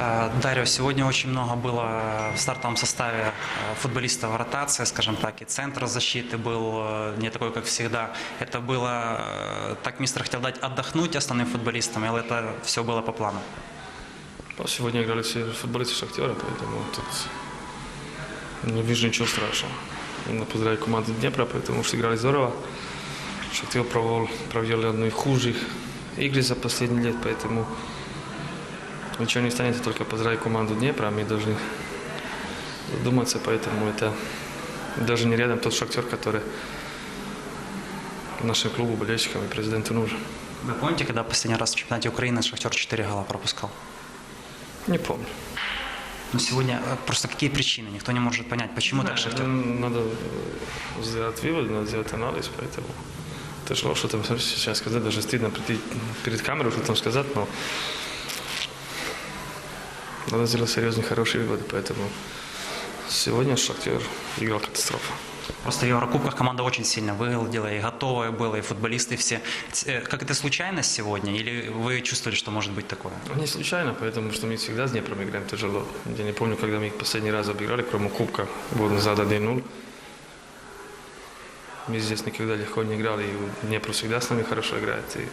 Э, Дарья, сегодня очень много было в стартовом составе э, футболистов ротации, скажем так, и центр защиты был э, не такой, как всегда. Это было, так мистер хотел дать отдохнуть основным футболистам, или это все было по плану? Сегодня играли все футболисты Шахтера, поэтому тут не вижу ничего страшного. Надо поздравить команду Днепра, потому что играли здорово. Шахтер провел, провели одну из худших игр за последние лет, поэтому ничего не станет, только поздравить команду Днепра. Мы должны задуматься, поэтому это даже не рядом тот Шахтер, который нашему клубу, болельщикам и президенту нужен. Вы помните, когда последний раз в чемпионате Украины Шахтер 4 гола пропускал? Не помню. Но сегодня э, просто какие причины? Никто не может понять, почему так Шахтер. М, Надо э, сделать вывод, надо сделать анализ, поэтому тяжело что там сейчас сказать, даже стыдно прийти перед камерой, что там сказать, но надо сделать серьезные, хорошие выводы, поэтому сегодня Шахтер играл катастрофа. Просто в Еврокубках команда очень сильно выглядела, и готовая была, и футболисты все. Э, Как это случайность сегодня? Или вы чувствовали, что может быть такое? Не случайно, потому что мы всегда с Днепром играем тяжело. Я не помню, когда мы их последний раз обыграли, кроме Кубка, год назад 1-0. Мы здесь никогда легко не играли, и Днепр всегда с нами хорошо играет. И